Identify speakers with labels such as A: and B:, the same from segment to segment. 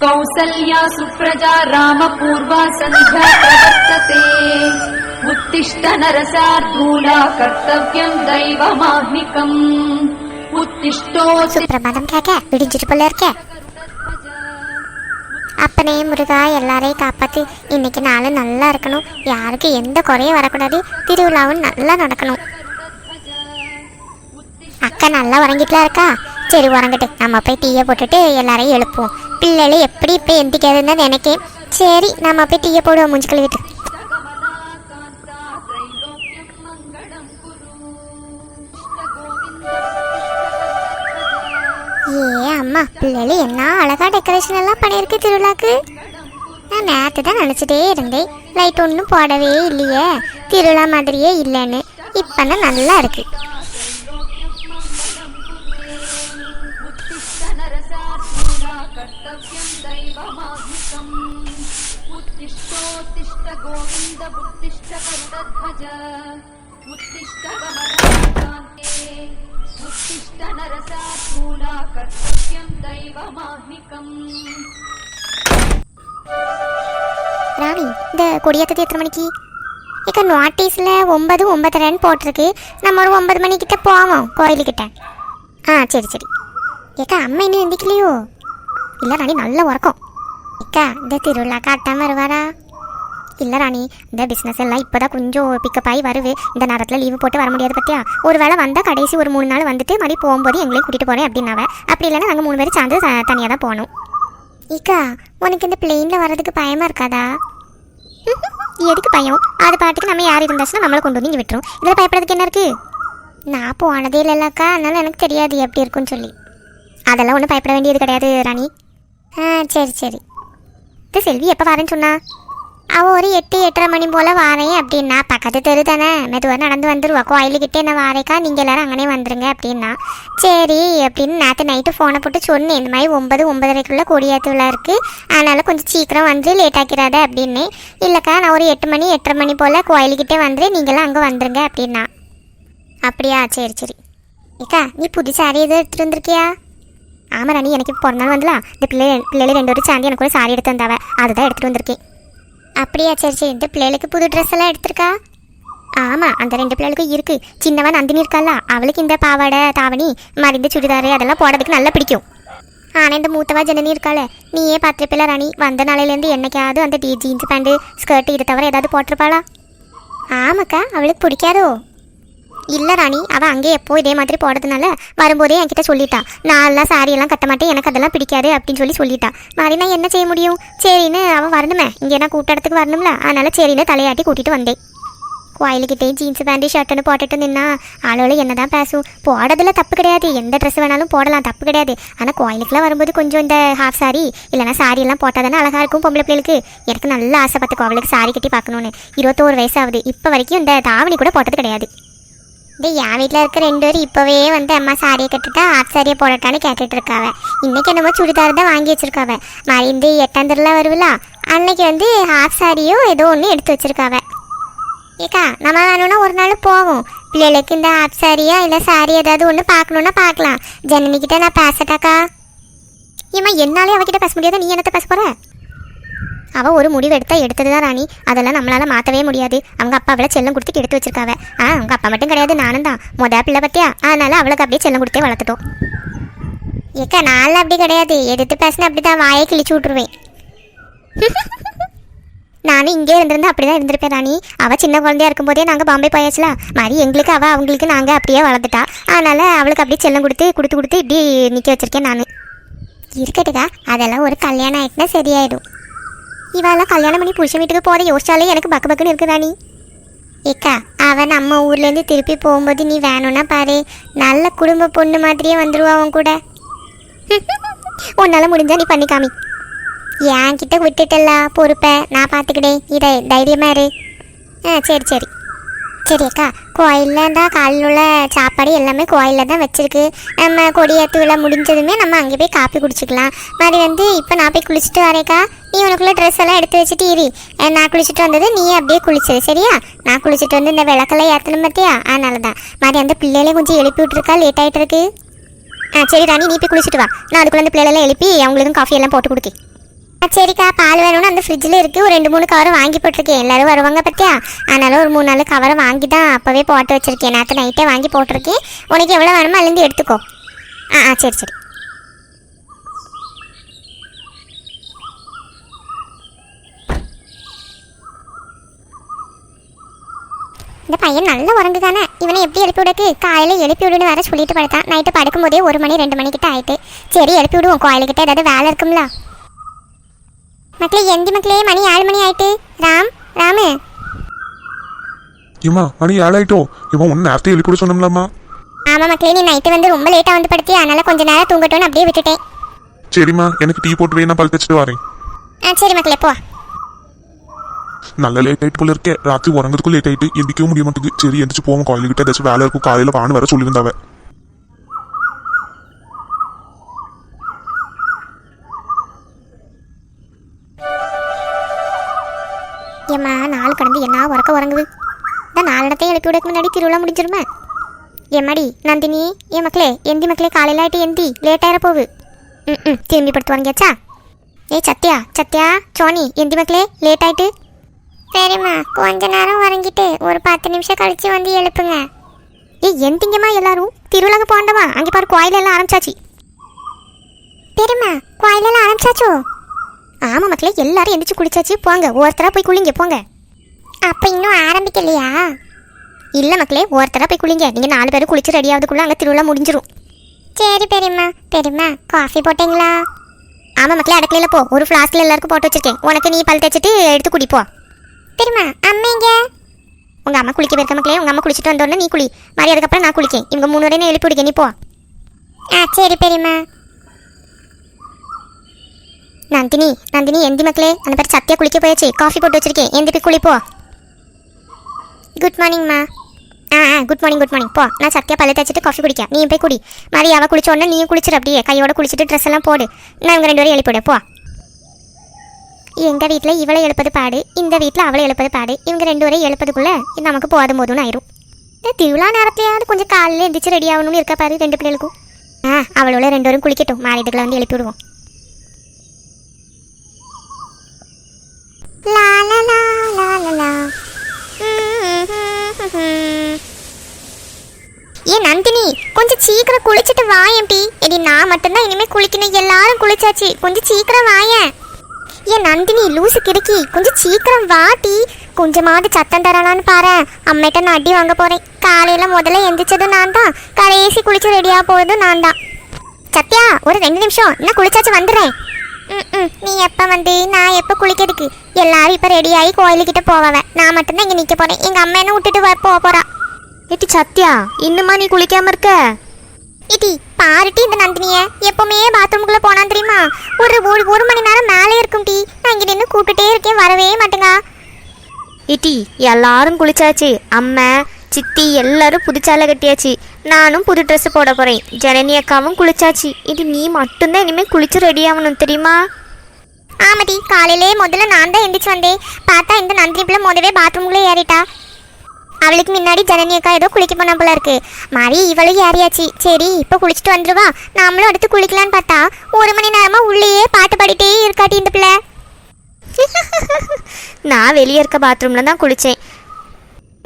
A: कौसल्या सुप्रजा रामपूर्वा सन्ध्या प्रवर्तते उत्तिष्ठ नरसार्धूला कर्तव्यम् दैवमाह्निकम् उत्तिष्ठोऽसि
B: சுப்பிரபாதம் கேட்க விடிஞ்சிட்டு போல இருக்க அப்பனே முருகா எல்லாரையும் காப்பாத்து இன்னைக்கு நாள் நல்லா இருக்கணும் யாருக்கு எந்த குறையும் வரக்கூடாது திருவிழாவும் நல்லா நடக்கணும் அக்கா நல்லா உறங்கிட்டுலாம் இருக்கா சரி உறங்கட்டு நம்ம போய் டீயை போட்டுட்டு எல்லாரையும் எழுப்புவோம் பிள்ளைகளை எப்படி இப்போ எந்திக்காதுன்னு தான் சரி நம்ம போய் டீயை போடுவோம் மூஞ்சி கழுவிட்டு ஏ அம்மா பிள்ளைகள் என்ன அழகாக டெக்கரேஷன் எல்லாம் பண்ணியிருக்கு திருவிழாக்கு. நான் நேற்று தான் நினச்சிட்டே இருந்தேன். லைட் ஒன்றும் போடவே இல்லையே. திருவிழா மாதிரியே இல்லைன்னு. இப்போ நல்லா
A: இருக்குது उत्तिष्ठ करुणध्वज उत्तिष्ठ गमनाकान्ते उत्तिष्ठ नरसार्धूला कर्तव्यम् दैवमाह्निकम्
B: ராணி இந்த கொடியேற்றது எத்தனை மணிக்கு இக்க நோட்டீஸில் ஒன்பது ஒன்பதரைன்னு போட்டிருக்கு நம்ம ஒரு ஒன்பது மணிக்கிட்ட போவோம் கோயிலுக்கிட்ட ஆ சரி சரி ஏக்கா அம்மா இன்னும் எந்திக்கலையோ இல்லை ராணி நல்ல உறக்கம் ஏக்கா இந்த திருவிழா காட்டாம வருவாரா இல்லை ராணி இந்த பிஸ்னஸ் எல்லாம் இப்போ தான் கொஞ்சம் பிக்கப் ஆகி வருது. இந்த நேரத்தில் லீவு போட்டு வர முடியாது பத்தியா? ஒரு வேளை வந்தால் கடைசி ஒரு மூணு நாள் வந்துட்டு மறுபடியும் போகும்போது எங்களையும் கூட்டிகிட்டு போகிறேன் அப்படின்னாவ. அப்படி இல்லைன்னா நாங்கள் மூணு பேரும் சார்ந்து தனியாக தான் போகணும். ஏக்கா உனக்கு இந்த பிளெயினில் வர்றதுக்கு பயமாக இருக்காதா? எதுக்கு பயம்? அது பாட்டுக்கு நம்ம யார் இருந்தாச்சுன்னா நம்மளை கொண்டு வந்து இங்கே விட்டுரும். இதில் பயப்படுறதுக்கு என்ன இருக்கு? நான் போனதே இல்லைல்லக்கா. அதனால எனக்கு தெரியாது எப்படி இருக்குன்னு சொல்லி. அதெல்லாம் ஒன்றும் பயப்பட வேண்டியது கிடையாது ராணி. ஆ சரி சரி. இது செல்வி எப்போ வரேன்னு சொன்னா? அவள் ஒரு எட்டு எட்டரை மணி போல் வாரேன் அப்படின்னா பக்கத்து தெரு தானே. மெதுவாக நடந்து வந்துடுவா கோயிலுக்கிட்டே என்ன வாரேக்கா? நீங்கள் எல்லாரும் அங்கனே வந்துருங்க அப்படின்னா. சரி அப்படின்னு நேற்று நைட்டு ஃபோனை போட்டு சொன்னேன். இந்த மாதிரி ஒன்பது ஒன்பதரைக்குள்ளே கொடியேற்று இருக்குது அதனால் கொஞ்சம் சீக்கிரம் வந்து லேட் ஆக்கிறாத அப்படின்னு. இல்லைக்கா நான் ஒரு எட்டு மணி எட்டரை மணி போல் கோயிலுக்கிட்டே வந்துடுறேன் நீங்களாம் அங்கே வந்துருங்க அப்படின்னா. அப்படியா? சரி சரி. ஏக்கா நீ புது சாரி எதுவும் எடுத்துகிட்டு வந்திருக்கியா? ஆமாம் ராணி எனக்கு இப்போ பிறந்தாலும் வந்துலாம் இந்த பிள்ளை பிள்ளைகள் ரெண்டு ஒரு சாந்தி எனக்கு ஒரு சாரி எடுத்து வந்தாவ அதுதான் எடுத்துகிட்டு வந்திருக்கேன். அப்படியா சரி சரி. இந்த பிள்ளைகளுக்கு புது ட்ரெஸ் எல்லாம் எடுத்திருக்கா? ஆமாம் அந்த ரெண்டு பிள்ளைகளுக்கும் இருக்கு. சின்னவன் நந்தினி இருக்கால அவளுக்கு இந்த பாவாடை தாவணி மறிந்த சுடிதாரு அதெல்லாம் போடுறதுக்கு நல்லா பிடிக்கும். ஆனால் இந்த மூத்தவா ஜனனி இருக்காளே நீயே பார்த்துருப்பில ராணி. வந்த நாளையிலேருந்து என்னைக்காவது அந்த டீ ஜீன்ஸ் பேண்ட்டு ஸ்கர்ட் இது தவிர ஏதாவது போட்டிருப்பாளா? ஆமாக்கா அவளுக்கு பிடிக்காதோ? இல்லை ராணி அவள் அங்கே எப்போ இதே மாதிரி போடுறதுனால வரும்போதே என்கிட்ட சொல்லிட்டா. நான் எல்லாம் சாரியெல்லாம் கட்ட மாட்டேன் எனக்கு அதெல்லாம் பிடிக்காது அப்படின்னு சொல்லி சொல்லிட்டா. மாதிரி நான் என்ன செய்ய முடியும்? சரின்னு அவன் வரணுமே. இங்கே நான் கூட்டத்துக்கு வரணும்ல. அதனால சரின்னு தலையாட்டி கூட்டிகிட்டு வந்தேன். கோயிலுக்கிட்டே ஜீன்ஸ் பேண்ட்டு ஷர்ட்டுன்னு போட்டுட்டு நின்னா ஆளோட என்ன தான் பேசும். போடுறதுல தப்பு கிடையாது. எந்த ட்ரெஸ் வேணாலும் போடலாம். தப்பு கிடையாது. ஆனால் கோயிலுக்குலாம் வரும்போது கொஞ்சம் இந்த ஹாஃப் சாரி இல்லைனா சாரி எல்லாம் போட்டால் தானே அழகாக இருக்கும் பொம்பளை பிள்ளைகளுக்கு. எனக்கு நல்லா ஆசை அவளுக்கு சாரி கட்டி பார்க்கணுன்னு இருபத்தோரு வயசாகுது ஆகுது. இப்போ வரைக்கும் இந்த தாவணி கூட போட்டது கிடையாது. இந்த என் வீட்டில் இருக்க ரெண்டு பேரும் இப்போவே வந்து அம்மா சாரியை கட்டுட்டா ஆஃப் சாரியை போடட்டான்னு கேட்டுட்டு இருக்காவ. இன்னைக்கு என்னமோ சுடிதார் தான் வாங்கி வச்சிருக்காவ. மறைந்து எட்டாம் திருவிழா வருவில? அன்னைக்கு வந்து ஹாஃப் சாரியோ ஏதோ ஒன்று எடுத்து வச்சிருக்காவ. ஏக்கா நம்ம வேணும்னா ஒரு நாள் போவோம். பிள்ளைகளுக்கு இந்த ஹாஃப் சாரியா இல்லை சாரி ஏதாவது ஒன்று பார்க்கணுன்னா பார்க்கலாம். ஜனனிக்கிட்ட நான் பேசட்டாக்கா. ஏம்மா என்னாலே அவகிட்ட பேச முடியாத? நீ என்னத்தை பேச போகிற அவ ஒரு முடிவு எடுத்தா எடுத்தது தான் ராணி. அதெல்லாம் நம்மளால மாற்றவே முடியாது. அவங்க அப்பா அவளை செல்லம் கொடுத்து எடுத்து வச்சிருக்காவ. ஆ அவங்க அப்பா மட்டும் கிடையாது நானும் தான். மொதல் பிள்ளை பத்தியா? அதனால அவளுக்கு அப்படியே செல்லம் கொடுத்தே வளர்த்துட்டோம். ஏக்கா நாள் அப்படி கிடையாது. எடுத்து பேசினா அப்படி தான் வாயை கிழிச்சு விட்ருவேன் நானும் இங்கே இருந்திருந்தா அப்படி தான் இருந்திருப்பேன் ராணி. அவள் சின்ன குழந்தையா இருக்கும்போதே நாங்கள் பாம்பே போயாச்சுல. மாதிரி எங்களுக்கு அவள் அவங்களுக்கு நாங்கள் அப்படியே வளர்த்துட்டா அதனால அவளுக்கு அப்படியே செல்லம் கொடுத்து கொடுத்து கொடுத்து இப்படி நிற்க வச்சிருக்கேன் நான். இருக்கட்டுக்கா அதெல்லாம் ஒரு கல்யாணம் ஆயிட்டுனா சரியாயிடும். இவாலாம் கல்யாணம் பண்ணி புருஷன் வீட்டுக்கு போகிற யோசிச்சாலே எனக்கு பக்கு பக்குன்னு இருக்கு ராணி. ஏக்கா அவன் நம்ம ஊர்லேருந்து திருப்பி போகும்போது நீ வேணும்னா பாரு. நல்ல குடும்ப பொண்ணு மாதிரியே வந்துடுவான் அவன் கூட. உன்னால் முடிஞ்சா நீ பண்ணிக்காமி என்கிட்ட விட்டுட்டல்லா பொறுப்பை. நான் பார்த்துக்கிட்டேன் இதை தைரியமா இரு. ஆ சரி சரி. சரி அக்கா கோயிலில் தான் காலையில் உள்ள சாப்பாடு எல்லாமே கோயிலில் தான் வச்சுருக்கு. நம்ம கொடியேற்று விழா முடிஞ்சதுமே நம்ம அங்கே போய் காப்பி குடிச்சிக்கலாம். மாதிரி வந்து இப்போ நான் போய் குளிச்சுட்டு வரேக்கா நீ உனக்குள்ளே ட்ரெஸ் எல்லாம் எடுத்து வச்சுட்டு இரு. நான் குளிச்சுட்டு வந்தது நீ அப்படியே குளிச்சது சரியா? நான் குளிச்சுட்டு வந்து இந்த விளக்கெல்லாம் ஏற்றணும் பார்த்தியா அதனால தான் மாதிரி அந்த பிள்ளைகளையும் கொஞ்சம் எழுப்பி விட்ருக்கா லேட் ஆகிட்டு இருக்கு ஆ சரி ராணி நீ போய் குளிச்சுட்டு வா. நான் அதுக்குள்ள அந்த பிள்ளைகளெல்லாம் எழுப்பி அவங்களுக்கும் காஃபி எல்லாம் போட்டு கொடுக்கேன். சரிக்கா. பால் வேணும்னு அந்த ஃப்ரிட்ஜில் இருக்கு. ஒரு ரெண்டு மூணு கவர் வாங்கி போட்டிருக்கேன். எல்லாரும் வருவாங்க பற்றியா அதனால ஒரு மூணு நாலு கவரை வாங்கி தான் அப்போவே போட்டு வச்சிருக்கேன். நேற்று நைட்டே வாங்கி போட்டிருக்கேன். உனக்கு எவ்வளோ வேணுமோ அதுலேருந்து எடுத்துக்கோ. ஆ ஆ சரி சரி. இந்த பையன் நல்ல உறங்கு தானே. இவனை எப்படி எழுப்பி விடக்கு? காலையில் எழுப்பி விடுன்னு வேற சொல்லிட்டு படுத்தான் நைட்டு படுக்கும்போதே ஒரு மணி ரெண்டு மணிக்கிட்ட ஆயிட்டு. சரி எழுப்பி விடுவோம். கோயிலுக்கிட்ட ஏதாவது வேலை இருக்கும்ல. மக்களே எந்தி மக்களே மணி ஏழு மணி ஆயிட்டு. ராம் ராமு.
C: ஏம்மா மணி ஏழாயிட்டோ இவன் ஒன்று நேரத்தை எழுப்பி கூட சொன்னோம்லாமா
B: ஆமாம் மக்களே நீ நைட்டு வந்து ரொம்ப லேட்டாக வந்து படுத்தி அதனால கொஞ்ச நேரம் தூங்கட்டும்னு அப்படியே விட்டுட்டேன்.
C: சரிம்மா எனக்கு டீ போட்டு வே நான் பல் தச்சுட்டு வரேன்.
B: ஆ சரி மக்களே போ.
C: நல்ல லேட் ஆயிட்டு போல இருக்கே. ராத்திரி உறங்குறதுக்கும் லேட் ஆயிட்டு எந்திக்கவும் முடிய மாட்டேங்குது. சரி எந்திரிச்சு போவோம். கோயிலுக்கிட்ட ஏதாச்சும் வேலை இருக்கும். காலையில வான்னு வர சொல்லியிருந்தாவ.
B: ஏம்மா நாள் கடந்து என்ன உறக்க உறங்குது? நாலு இடத்தையும் எழுப்பி விடக்கு முன்னாடி திருவிழா முடிஞ்சிருமே? ஏம்மாடி நந்தினி ஏன் மக்களே எந்தி மக்களே காலையில் ஆகிட்டு எந்தி லேட் போகு போகுது ம் ம் திரும்பி படுத்து வாங்கியாச்சா சத்யா சத்யா சோனி எந்தி மக்களே லேட் ஆயிட்டு. சரிம்மா கொஞ்ச நேரம் உறங்கிட்டு ஒரு பத்து நிமிஷம் கழிச்சு வந்து எழுப்புங்க. ஏய் எந்திங்கம்மா எல்லாரும். திருவிழாக்கு போண்டவா அங்கே பாரு கோயிலெல்லாம் ஆரம்பிச்சாச்சு. பெருமா கோயிலெல்லாம் ஆரம்பிச்சாச்சோ? ஆமா மக்களே எல்லாரும் எந்திரிச்சு குளிச்சாச்சு. போங்க ஒருத்தரா போய் குளிங்க போங்க. அப்ப இன்னும் ஆரம்பிக்கலையா? இல்ல மக்களே ஒருத்தரா போய் குளிங்க. நீங்க நாலு பேரும் குளிச்சு ரெடி ஆகுதுக்குள்ள அங்க திருவிழா முடிஞ்சிரும். சரி பெரியம்மா பெரியம்மா காஃபி போட்டீங்களா? ஆமா மக்களே அடுக்கலையில போ. ஒரு ஃப்ளாஸ்க்ல எல்லாருக்கும் போட்டு வச்சிருக்கேன். உனக்கு நீ பல் தேய்ச்சிட்டு எடுத்து குடிப்போ பெரியம்மா அம்மைங்க உங்க அம்மா குளிக்க போயிருக்க மக்களே. உங்க அம்மா குளிச்சுட்டு வந்தோடனே நீ குளி. மாதிரி அதுக்கப்புறம் நான் குளிக்கேன். இவங்க மூணு வரையும் எழுப்பி விடுங்க நீ போ. ஆ சரி பெரியம்மா. நந்தினி நந்தினி எந்தி மக்களே அந்த பேர் சத்யா குளிக்க போயாச்சு. காஃபி போட்டு வச்சிருக்கேன். எந்தி போய் குளிப்போ. குட் மார்னிங்மா ஆ ஆ குட் மார்னிங் குட் மார்னிங் போ. நான் சத்யா பல்ல தேய்ச்சிட்டு காஃபி குடிக்க. நீ போய் குடி. மாதிரி அவள் குளிச்ச உடனே நீயும் குளிச்சிரு அப்படியே. கையோட குளிச்சுட்டு ட்ரெஸ் எல்லாம் போடு. நான் இவங்க ரெண்டு வரையும் எழுப்பிவிட போ. எங்கள் வீட்டில் இவளை எழுப்பது பாடு இந்த வீட்டில் அவளை எழுப்பது பாடு. இவங்க ரெண்டு வரையும் எழுப்பதுக்குள்ளே இது நமக்கு போதும் போதும்னு ஆயிரும். இந்த திருவிழா நேரத்தையாவது கொஞ்சம் காலையில் எழுந்திரிச்சு ரெடி ஆகணும்னு இருக்கா பாரு ரெண்டு பிள்ளைகளுக்கும். ஆ அவளோட ரெண்டு பேரும் குளிக்கட்டும். மாறிட்டுக்குள்ள வந்து எழுப்பி விடுவோம். ஏ நந்தினி கொஞ்சம் சீக்கிரம் குளிச்சுட்டு வாயேன்டி எடி நான் மட்டும்தான் இனிமே குளிக்கணும். எல்லாரும் குளிச்சாச்சு. கொஞ்சம் சீக்கிரம் வாயேன் ஏன் நந்தினி லூசு கிறுக்கி கொஞ்சம் சீக்கிரம் வாட்டி கொஞ்சமாவது சத்தம் தரலான்னு பாரு. அம்மிட்ட நான் அடி வாங்க போறேன். காலையில முதல்ல எந்திரிச்சதும் நான் தான். கடைசி குளிச்சு ரெடியா போவதும் நான் தான். சத்யா ஒரு ரெண்டு நிமிஷம். நான் குளிச்சாச்சு வந்துடுறேன். நீ எப்போ வந்து? நான் எப்போ குளிக்கிறதுக்கு? எல்லாரும் இப்போ ரெடி ஆகி கோயிலுக்கிட்ட போவாவ. நான் மட்டும்தான் இங்கே நிற்க போகிறேன் எங்கள் அம்மா என்ன விட்டுட்டு போக போகிறா
D: ஏட்டி சத்யா இன்னுமா நீ குளிக்காம இருக்க?
B: இட்டி பாருட்டி இந்த நந்தினிய. எப்பவுமே பாத்ரூமுக்குள்ளே போனான் தெரியுமா? ஒரு ஒரு ஒரு மணி நேரம் மேலே இருக்கும் டி. நான் இங்கே நின்று கூப்பிட்டுட்டே இருக்கேன். வரவே மாட்டேங்க.
D: இட்டி எல்லாரும் குளிச்சாச்சு. அம்மா சித்தி எல்லாரும் புது சேலை கட்டியாச்சு. நானும் புது ட்ரெஸ் போட போறேன். ஜனனி அக்காவும் குளிச்சாச்சு. இது நீ மட்டும்தான் இனிமே குளிச்சு ரெடி ஆகணும் தெரியுமா?
B: ஆமாடி காலையிலே முதல்ல நான் தான் எந்திரிச்சு வந்தேன். பார்த்தா இந்த நந்தினி பிள்ளை முதவே பாத்ரூமுக்குள்ளே ஏறிட்டா. அவளுக்கு முன்னாடி ஜனனி அக்கா ஏதோ குளிக்க போன போல இருக்கு. மாதிரி இவளும் ஏறியாச்சு. சரி இப்போ குளிச்சுட்டு வந்துருவா. நாமளும் அடுத்து குளிக்கலான்னு பார்த்தா ஒரு மணி நேரமா உள்ளேயே பாட்டு பாடிட்டே இருக்காட்டி இந்த பிள்ளை.
D: நான் வெளியே இருக்க பாத்ரூம்ல தான் குளிச்சேன்.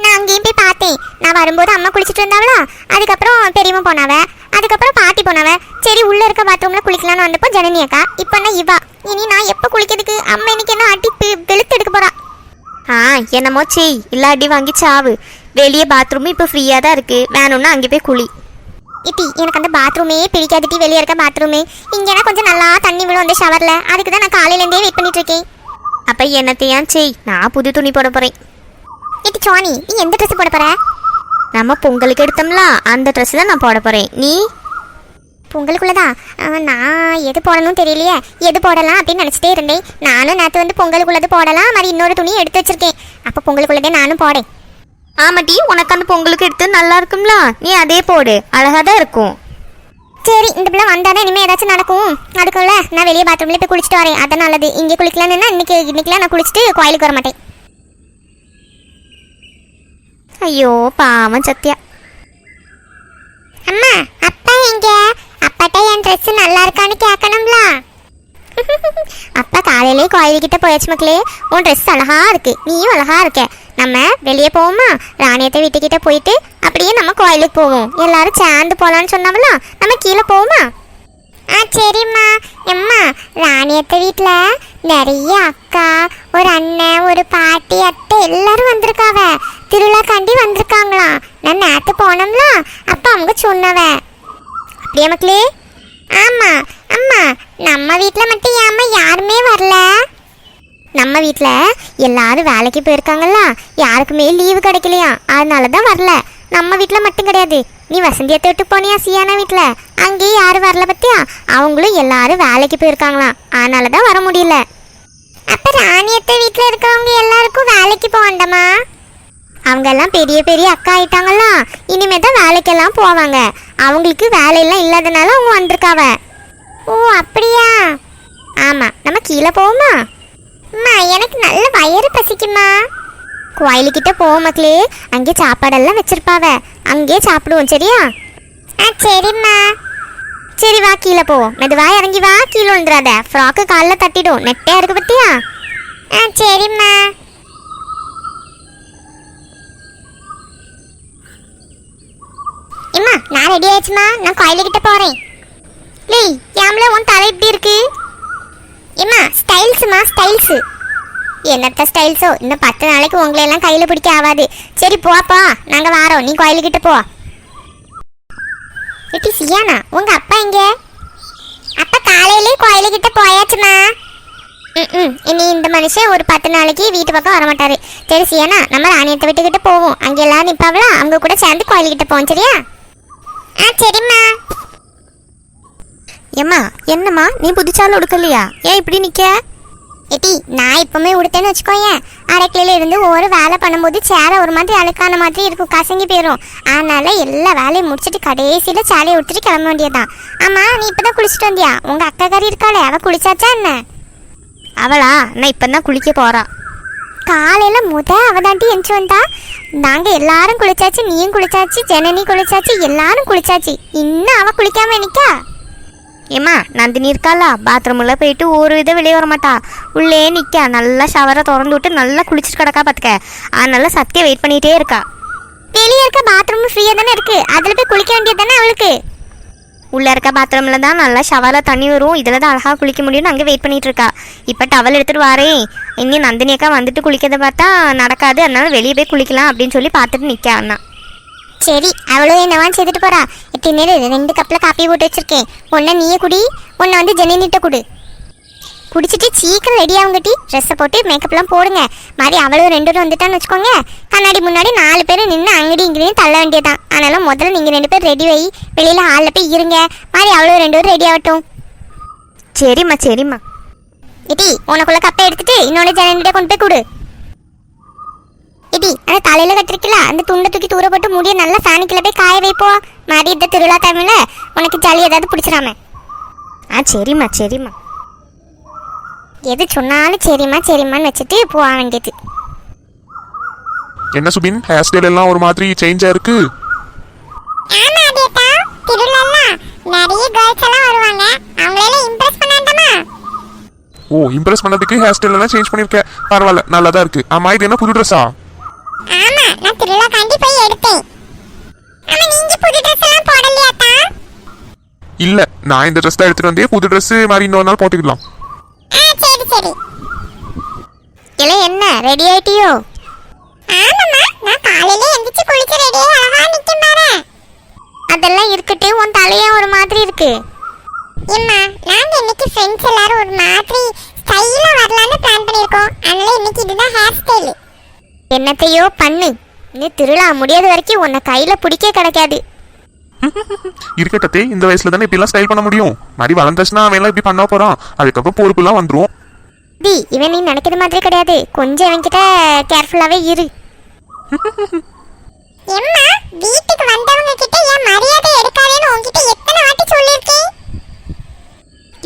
B: நான் அங்கேயும் போய் பார்த்தேன். நான் வரும்போது அம்மா குளிச்சுட்டு இருந்தாவளா அதுக்கப்புறம் பெரியம்மா போனாவ. அதுக்கப்புறம் பாட்டி போனாவ. சரி உள்ள இருக்க பாத்ரூம்ல குளிக்கலாம்னு வந்தப்போ ஜனனி அக்கா இப்போ இவா. இனி நான் எப்போ குளிக்கிறதுக்கு? அம்மா இன்னைக்கு என்ன அடி வெளுத்து எடுக்க போறா.
D: ஆ என்னமோ செய். இல்ல அடி வாங்கி சாவு. வெளியே பாத்ரூம் இப்போ ஃப்ரீயாக தான் இருக்கு. வேணும்னா அங்கே போய் குளி.
B: இட்டி எனக்கு அந்த பாத்ரூமே பிடிக்காதுட்டி வெளியே இருக்க பாத்ரூமே இங்கேனா கொஞ்சம் நல்லா தண்ணி விழும் அந்த ஷவர்ல அதுக்கு தான் நான் காலையிலேருந்தே வெயிட் பண்ணிட்டு இருக்கேன்.
D: அப்போ என்னத்தையான் செய். நான் புது துணி போட போறேன்.
B: இட்டி சோனி நீ எந்த ட்ரெஸ் போட போற?
D: நம்ம பொங்கலுக்கு எடுத்தோம்ல அந்த ட்ரெஸ் தான் நான் போட போறேன். நீ?
B: பொங்கலுக்குள்ளதான் அஹ், நான் எது போடணும் தெரியலையே. எது போடலாம் அப்படின்னு நினச்சிட்டே இருந்தேன். நானும் நேற்று வந்து பொங்கலுக்குள்ளது போடலாம். மாதிரி இன்னொரு துணி எடுத்து வச்சிருக்கேன். அப்போ பொங்கலுக்குள்ளதே நானும் போடேன்.
D: ஆமாட்டி உனக்கு அந்த பொங்கலுக்கு எடுத்து நல்லா இருக்கும்ல. நீ அதே போடு. அழகா தான் இருக்கும்.
B: சரி இந்த பிள்ளை வந்தாதான் இனிமேல் ஏதாச்சும் நடக்கும். அதுக்குள்ள நான் வெளியே பாத்ரூம்ல போய் குளிச்சுட்டு வரேன். அதான் நல்லது. இங்கே குளிக்கலாம்னா இன்னைக்கு இன்னைக்கெல்லாம் நான் குளிச்சுட்டு கோயிலுக்கு வர மாட்டேன்.
D: ஐயோ பாவம் சத்யா.
B: அம்மா அப்பா எங்க? அப்பாட்ட என் ட்ரெஸ் நல்லா இருக்கான்னு கேட்கணும்ல அப்பா காலையிலே கோயிலுக்கிட்ட போயாச்சு மக்களே. உன் ட்ரெஸ் அழகா இருக்கு. நீயும் அழகா இருக்க. நம்ம வெளியே போவோமா? ராணியத்தை வீட்டுக்கிட்ட போயிட்டு அப்படியே நம்ம கோயிலுக்கு போவோம். எல்லாரும் சேர்ந்து போலான்னு சொன்னவளா நம்ம கீழே போவோமா? ஆ சரிம்மா. எம்மா ராணியத்த வீட்டில் நிறைய அக்கா ஒரு அண்ணன் ஒரு பாட்டி அத்தை எல்லாரும் வந்திருக்காவ. திருவிழாக்காண்டி வந்திருக்காங்களாம் நான் நேற்று போனோம்ல அப்போ அவங்க சொன்னவ. அப்படியே மக்களே? ஆமாம் அம்மா நம்ம வீட்டில் மட்டும் ஏம்மா யாருமே வரல? நம்ம வீட்டில் எல்லாரும் வேலைக்கு போயிருக்காங்கல்ல யாருக்குமே லீவு கிடைக்கலையா? அதனால தான் வரல. நம்ம வீட்டில் மட்டும் கிடையாது. நீ வசந்தியத்தை விட்டு போனியா சியானா வீட்டில் அங்கேயும் யாரும் வரல பத்தியா? அவங்களும் எல்லாரும் வேலைக்கு போயிருக்காங்களாம் அதனால தான் வர முடியல. அப்போ ராணியத்தை வீட்டில் இருக்கவங்க எல்லாருக்கும் வேலைக்கு போகண்டமா அவங்க எல்லாம் பெரிய பெரிய அக்கா ஆயிட்டாங்களா இனிமே தான் வேலைக்கெல்லாம் போவாங்க. அவங்களுக்கு வேலையெல்லாம் இல்லாதனால அவங்க வந்திருக்காவ. ஓ அப்படியா? ஆமா நம்ம கீழே போவோமா? அம்மா எனக்கு நல்ல வயிறு பசிக்குமா கோயிலுக்கிட்ட போவோம் மக்களே. அங்கே சாப்பாடெல்லாம் வச்சிருப்பாவ. அங்கேயே சாப்பிடுவோம் சரியா? ஆ சரிம்மா. சரி வா கீழே போவோம் மெதுவாக இறங்கி வா. கீழே விழுந்துடாத ஃப்ராக்கு காலில் தட்டிடும். நெட்டையாக இருக்கு பத்தியா? ஆ சரிம்மா. இம்மா நான் ரெடி ஆயிடுச்சுமா? நான் கோயிலுக்கிட்ட போகிறேன் லேய் யாமில் உன் தலை இப்படி இருக்கு? எம்மா ஸ்டைல்ஸுமா ஸ்டைல்ஸு என்னத்த ஸ்டைல்ஸோ இந்த பத்து நாளைக்கு உங்களை எல்லாம் கையில் பிடிக்க ஆகாது சரி போப்பா நாங்கள் வாரோம். நீ கோயிலுக்கிட்ட போ. எட்டி சியானா உங்கள் அப்பா எங்கே? அப்பா காலையிலே கோயிலுக்கிட்ட போயாச்சுமா? ம் இனி இந்த மனுஷன் ஒரு பத்து நாளைக்கு வீட்டு பக்கம் வரமாட்டாரு. சரி சியானா நம்ம ராணியத்தை வீட்டுக்கிட்ட போவோம். அங்கே எல்லாரும் நிற்பாவளா அவங்க கூட சேர்ந்து கோயிலுக்கிட்ட போவோம் சரியா? ஆ சரிம்மா.
D: ஏம்மா என்னம்மா? நீ புதுச்சாலும் உடுக்கலையா ஏன் இப்படி நிக்க?
B: எட்டி நான் இப்பவுமே உடுத்தேன்னு வச்சுக்கோயேன். அரைக்கில இருந்து ஒரு வேலை பண்ணும்போது சேரை ஒரு மாதிரி அழுக்கான மாதிரி இருக்கும் கசங்கி போயிடும் அதனால எல்லா வேலையும் முடிச்சிட்டு கடைசியில் சேலையை விட்டுட்டு கிளம்ப வேண்டியதுதான். ஆமா நீ இப்பதான் குளிச்சுட்டு வந்தியா? உங்க அக்கா கறி இருக்காளே அவ குளிச்சாச்சா என்ன?
D: அவளா? நான் இப்பதான் குளிக்க போறா.
B: காலையில முத அவதாண்டி எந்திச்சு வந்தா நாங்க எல்லாரும் குளிச்சாச்சு நீயும் குளிச்சாச்சு ஜனனி குளிச்சாச்சு எல்லாரும் குளிச்சாச்சு. இன்னும் அவ குளிக்காம நிக்கா?
D: ஏம்மா நந்தினி இருக்காளா? பாத்ரூம்ல போயிட்டு ஒரு வித வெளியே வர மாட்டா. உள்ளே நிக்க. நல்லா ஷவரை திறந்து விட்டு நல்லா குளிச்சுட்டு கிடக்கா பாத்துக்க. அதனால சத்திய வெயிட் பண்ணிட்டே இருக்கா.
B: வெளியே இருக்க பாத்ரூம் ஃப்ரீயா தானே இருக்கு. அதுல போய் குளிக்க வேண்டியது தானே அவளுக்கு?
D: உள்ளே இருக்க பாத்ரூமில் தான் நல்லா ஷவரில் தண்ணி வரும். இதில் தான் அழகாக குளிக்க முடியும்னு அங்கே வெயிட் பண்ணிகிட்ருக்கா இருக்கா. இப்போ டவல் எடுத்துகிட்டு வாரேன் இனி நந்தினி அக்கா வந்துட்டு குளிக்கிறத பார்த்தா நடக்காது. அதனால வெளியே போய் குளிக்கலாம் அப்படின்னு சொல்லி பார்த்துட்டு நிற்க அண்ணா.
B: சரி அவளும் என்னவான்னு செய்துட்டு போறா? எத்தனை ரெண்டு கப்பில் காப்பி போட்டு வச்சிருக்கேன். ஒன்றை நீயே குடி ஒன்றை வந்து ஜெனினிட்ட குடு. குடிச்சிட்டு சீக்கிரம் ரெடி ஆகுங்கட்டி ட்ரெஸ்ஸை போட்டு மேக்கப்லாம் போடுங்க. மாதிரி அவளும் ரெண்டு பேரும் வந்துட்டான்னு வச்சுக்கோங்க. கண்ணாடி முன்னாடி நாலு பேர் நின்று அங்கடி இங்கேயும் தள்ள வேண்டியதான் அதனால முதல்ல நீங்கள் ரெண்டு பேர் ரெடி வை. வெளியில் ஹாலில் போய் இருங்க. மாதிரி அவளும் ரெண்டு பேரும் ரெடி ஆகட்டும்.
D: சரிம்மா சரிம்மா.
B: இடி உனக்குள்ள கப்பை எடுத்துட்டு இன்னொன்று ஜனனிட்ட கொண்டு போய் கொடு. இடி அந்த தலையில கட்டிருக்கல அந்த துண்டை தூக்கி தூர போட்டு முடிய நல்லா ஃபேனுக்குள்ள போய் காய வைப்போம் மாதிரி இந்த திருவிழா டைம்ல உனக்கு ஜலி ஏதாவது பிடிச்சிடாம.
D: ஆ சரிம்மா சரிம்மா.
B: எது சொன்னாலும் சரிம்மா சரிம்மான்னு வச்சுட்டு போக வேண்டியது.
C: என்ன சுபின்? ஹேர் ஸ்டைல் எல்லாம் ஒரு மாதிரி சேஞ்சா இருக்கு?
B: ஆமா அதேதா திருவிழால நிறைய கேர்ள்ஸ் எல்லாம் வருவாங்க. அவங்களெல்லாம் இம்ப்ரெஸ் பண்ணாண்டமா?
C: ஓ இம்ப்ரெஸ் பண்ணதுக்கு ஹேர் ஸ்டைல் எல்லாம் சேஞ்ச் பண்ணிருக்கேன் பரவாயில்ல நல்லா தான் இருக்கு. ஆமா இது என்ன புது ட்ரெஸ்ஸா
B: ஆமா நான் திருவிழா காண்டி போய் எடுத்தேன். ஆமா நீங்க புது ட்ரெஸ் எல்லாம் போடலையாத்தா?
C: இல்ல நான் இந்த ட்ரெஸ் தான் எடுத்துட்டு வந்தே புது ட்ரெஸ் மாதிரி இன்னொரு நாள் போட்டுக்கலாம்.
B: சரி. இல்லை என்ன? ரெடி ஆயிட்டியோ? ஆமாம்மா. நான் காலையில எந்திரிச்சு குளிக்க ரெடியே அழகா நிக்கும் பாரு. அதெல்லாம் இருக்கட்டு உன் தலையா ஒரு மாதிரி இருக்கு. ஏம்மா நாங்க இன்னைக்கு ஃப்ரெண்ட்ஸ் எல்லாரும் ஒரு மாதிரி ஸ்டைலா வரலாம்னு பிளான் பண்ணிருக்கோம் அதனால இன்னைக்கு இதுதான் ஹேர் ஸ்டைல் என்னத்தையோ பண்ணு. நீ திருவிழா முடியாத வரைக்கும் உன்னை கையில பிடிக்க கிடைக்காது.
C: இருக்கட்டே இந்த வயசுல தானே இப்படிலாம் ஸ்டைல் பண்ண முடியும்? மாதிரி வளர்ந்துச்சுன்னா அவன் எல்லாம் இப்படி பண்ண போறான். அதுக்கப்புறம் பொறுப்புலாம் வந்துரும்.
B: டி இவன் நீ நினைக்கிற மாதிரி கிடையாது. கொஞ்சம் இவன்கிட்ட கேர்ஃபுல்லாவே இரு. எம்மா வீட்டுக்கு வந்தவங்க கிட்ட ஏன் மரியாதை எடுக்காதேன்னு உன்கிட்ட எத்தனை வாட்டி சொல்லிருக்கேன்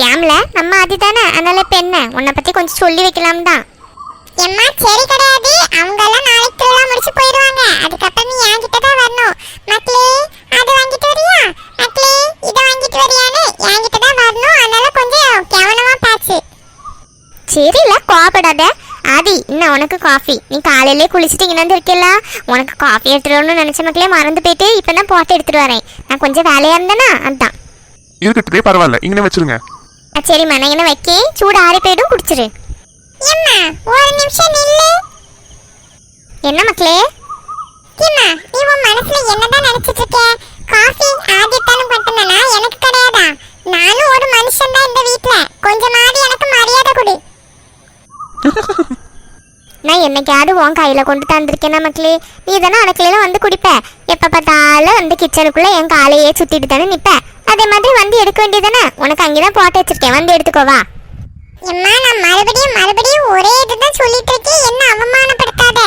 B: ஏம்ல நம்ம அதுதானே அதனால இப்ப என்ன? உன்னை பத்தி கொஞ்சம் சொல்லி வைக்கலாம் தான். எம்மா சரி கிடையாது. அவங்க எல்லாம் நாளைக்கு திருவிழா முடிச்சு போயிடுவாங்க. அதுக்கப்புறம் நீ என்கிட்ட தான் வரணும். மக்களே அது வாங்கிட்டு வரியா? மக்களே இதை வாங்கிட்டு வரியான்னு என்கிட்ட தான் வரணும் அதனால கொஞ்சம் கவனமா பேசு சரில கோபப்படாத ஆதி இன்னும் உனக்கு காஃபி நீ காலையிலே குளிச்சுட்டு இங்கே இருக்கல உனக்கு காஃபி எடுத்துட்டு வரணும்னு நினச்ச மக்களே மறந்து போயிட்டு இப்போ தான் போட்டு எடுத்துட்டு வரேன் நான் கொஞ்சம் வேலையாக இருந்தேனா அதான்
C: இருக்கட்டே பரவாயில்ல இங்கே வச்சிருங்க
B: ஆ, சரிம்மா நான் என்ன வைக்க சூடு ஆறி போயிடும் குடிச்சிரு ஏம்மா ஒரு நிமிஷம் நில்லு என்ன மக்களே ஏம்மா நீ உன் மனசுல என்னதான் நினைச்சிட்டு இருக்க காஃபி ஆதித்தானும் பட்டனா எனக்கு கிடையாதா நானும் ஒரு மனுஷன் தான் இந்த வீட்ல கொஞ்சமாவது எனக்கு மரியாதை கொடு நான் என்னைக்காவது உன் கையில கொண்டு தந்திருக்கேனா மக்களே? நீ தானே அடுக்கலையில வந்து குடிப்ப. எப்ப பார்த்தாலும் வந்து கிச்சனுக்குள்ள என் காலையே சுத்திட்டு தானே நிப்ப. அதே மாதிரி வந்து எடுக்க வேண்டியதானே உனக்கு அங்கேதான் போட்டு வச்சிருக்கேன். வந்து எடுத்துக்கோவா எம்மா நான் மறுபடியும் மறுபடியும் ஒரே இதுதான் சொல்லிட்டு இருக்கேன். என்ன அவமானப்படுத்தாத?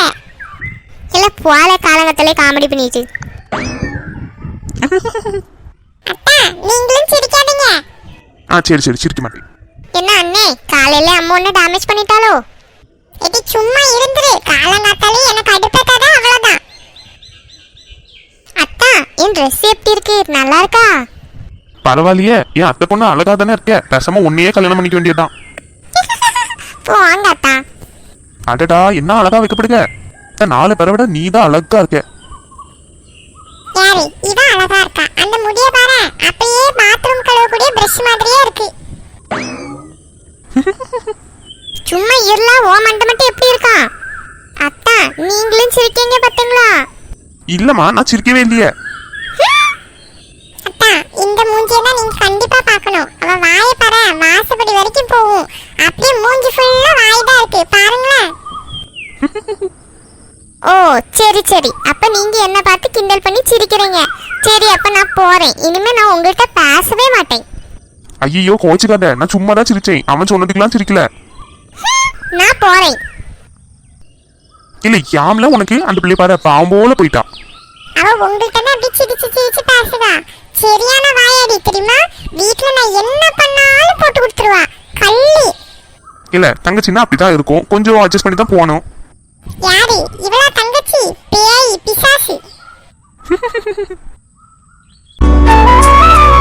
B: இல்ல போல காலங்கத்திலே காமெடி பண்ணிட்டு. அத்தா நீங்களும் சிரிக்காதீங்க.
C: ஆ சரி சரி. சிரிக்க மாட்டேன்.
B: என்ன அண்ணே காலையில அம்மா ஒண்ணு டேமேஜ் பண்ணிட்டாலோ இது சும்மா இருந்துரு. காலங்காத்தாலே எனக்கு அடுப்பதாத அவ்வளவுதான். அத்தா என் ட்ரெஸ் எப்படி இருக்கு? நல்லா இருக்கா?
C: பரவாயில்லையே. என் அத்தை பொண்ணு அழகா தானே இருக்க. பேசாம உன்னையே கல்யாணம் பண்ணிக்க வேண்டியதுதான்.
B: போங்க அத்தா.
C: அடடா என்ன அழகா வைக்கப்படுங்க இந்த நாலு பேரை விட நீ தான் அழகா இருக்க.
B: யாரு? இதான் அழகா இருக்கா. அந்த முடிய பாரு அப்படியே பாத்ரூம் கழுவக்கூடிய பிரஷ் மாதிரியே இருக்கு சும்மா இருளா ஓ மண்டை மட்டும் எப்படி இருக்கா அத்தா நீங்களும் சிரிக்கீங்க பாத்தீங்களா
C: இல்லம்மா நான் சிரிக்கவே இல்லையே.
B: அத்தா இந்த மூஞ்சியை தான் நீங்க கண்டிப்பா பார்க்கணும். அவ வாயை பாரு வாசப்படி வரைக்கும் போகும். அப்படியே மூஞ்சி ஃபுல்லா வாய் தான் இருக்கு. பாருங்களேன். ஓ சரி சரி. அப்ப நீங்க என்ன பார்த்து கிண்டல் பண்ணி சிரிக்கிறீங்க. சரி அப்ப நான் போறேன். இனிமே நான் உங்கள்கிட்ட பேசவே மாட்டேன்.
C: ஐயோ கோச்சுக்காத. நான் சும்மா தான் சிரிச்சேன். அவன் சொன்னதுக்கெல்லாம் சிரிக்கல.
B: நான் போறேன்.
C: இல்ல யாம்ல உனக்கு அந்த பிள்ளை பாரு பாம்போல போயிட்டான்
B: அவ உங்கள்ட்ட தான் பிச்சு சிரிச்சு பிச்சு பேசுவா. சரியான வாயாடி தெரியுமா? வீட்ல நான் என்ன பண்ணாலும் போட்டு கொடுத்துருவா. கள்ளி.
C: இல்ல தங்கச்சின்னா அப்படிதான் இருக்கும். கொஞ்சம் அட்ஜஸ்ட் பண்ணி தான் போகணும்.
B: யாரு? இவளா தங்கச்சி? பேய் பிசாசு.